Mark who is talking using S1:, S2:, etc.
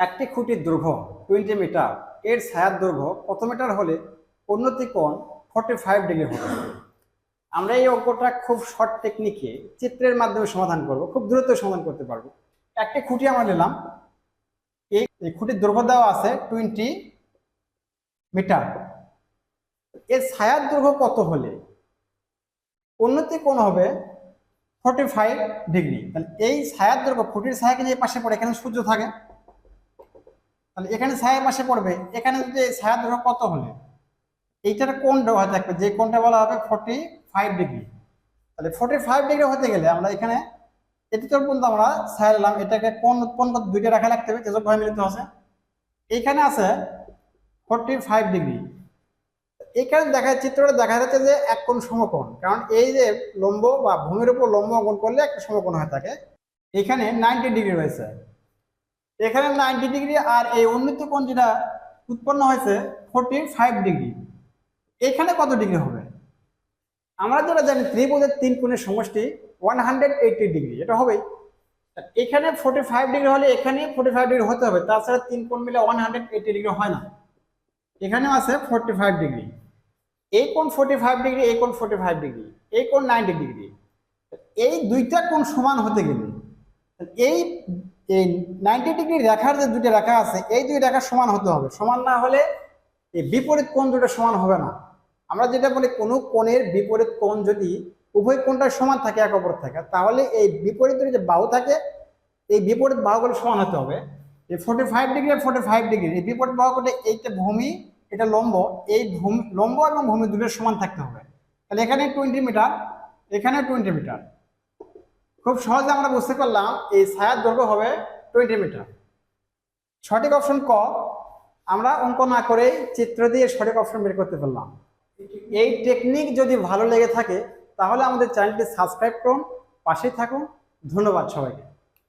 S1: একটি খুঁটির দৈর্ঘ্য টোয়েন্টি মিটার এর ছায়ার দৈর্ঘ্য কত মিটার হলে উন্নতি কোণ ফর্টি ফাইভ ডিগ্রি হবে? আমরা এই অঙ্কটা খুব শর্ট টেকনিকে চিত্রের মাধ্যমে সমাধান করব, খুব দ্রুত সমাধান করতে পারব। একটি খুঁটি আমরা নিলাম। এই এই খুঁটির দৈর্ঘ্য দেওয়া আছে টোয়েন্টি মিটার এর ছায়ার দৈর্ঘ্য কত হলে উন্নতি কোণ হবে ফর্টি ফাইভ ডিগ্রি তাহলে এই ছায়ার দৈর্ঘ্য খুঁটির ছায়াকে যে পাশে পড়ে, এখানে সূর্য থাকে। তাহলে এখানে ছায়ার পাশে পড়বে। এখানে যদি ছায়ার দৈর্ঘ্য কত হলে? এইটার কোণ দেওয়া থাকবে, যে কোনটা বলা হবে ফর্টি ফাইভ ডিগ্রি তাহলে ফর্টি ফাইভ ডিগ্রি হতে গেলে আমরা এখানে, এটি তো পর্যন্ত আমরা ছায়া নিলাম, এটাকে কোন উৎপন্ন দুইটা রাখা লাগতে হবে তেজক ভাবে মিলিত আছে। এইখানে আছে ফর্টি ফাইভ ডিগ্রি এখানে দেখা, চিত্রটা দেখা যাচ্ছে যে এক কোণ সমকোণ, কারণ এই যে লম্ব বা ভূমির উপর লম্ব অঙ্কন করলে একটা সমকোণ হয়ে থাকে। এখানে নাইনটি ডিগ্রি রয়েছে। এখানে নাইনটি ডিগ্রি আর এই উন্নত কোণ যেটা উৎপন্ন হয়েছে ফোরটি ফাইভ ডিগ্রি এখানে কত ডিগ্রি হবে? আমরা যেটা জানি, ত্রিভুজের তিন কোণের সমষ্টি ওয়ান হান্ড্রেড এইটি ডিগ্রি এটা হবেই। এখানে ফোর্টি ফাইভ ডিগ্রি হলে এখানে ফোর্টি ফাইভ ডিগ্রি হতে হবে, তাছাড়া তিন কোণ মিলে ওয়ান হান্ড্রেড এইটি ডিগ্রি হয় না। এখানেও আছে ফোর্টি ফাইভ ডিগ্রি এই কোণ ফোর্টি ফাইভ ডিগ্রি এই কোণ ফোর্টি ফাইভ ডিগ্রি এই কোণ নাইনটি ডিগ্রি এই দুইটা কোণ সমান হতে গেলে এই এই নাইনটি ডিগ্রি রেখার যে দুটি রেখা আছে, এই দুই রেখা সমান হতে হবে। সমান না হলে এই বিপরীত কোণ দুটো সমান হবে না। আমরা যেটা বলি, কোনো কোণের বিপরীত কোণ যদি উভয় কোণটা সমান থাকে, এক অপর থেকে, তাহলে এই বিপরীত যে বাহু থাকে, এই বিপরীত বাহুগুলো সমান হতে হবে। এই ফোর্টি ফাইভ ডিগ্রি আর ফোর্টি ফাইভ ডিগ্রি এই বিপরীত বাহুগুলো, এইটা ভূমি, এটা লম্ব, এই ভূমি, লম্ব এবং ভূমি দুটো সমান থাকতে হবে। তাহলে এখানে টোয়েন্টি মিটার এখানে টোয়েন্টি মিটার খুব সহজে আমরা বুঝতে পারলাম এই ছায়ার দৈর্ঘ্য হবে টোয়েন্টি মিটার সঠিক অপশন ক, আমরা অঙ্ক না করে চিত্র দিয়ে সঠিক অপশন বের করতে পারলাম। এই টেকনিক যদি ভালো লেগে থাকে, তাহলে আমাদের চ্যানেলটি সাবস্ক্রাইব করুন, পাশেই থাকুন। ধন্যবাদ সবাইকে।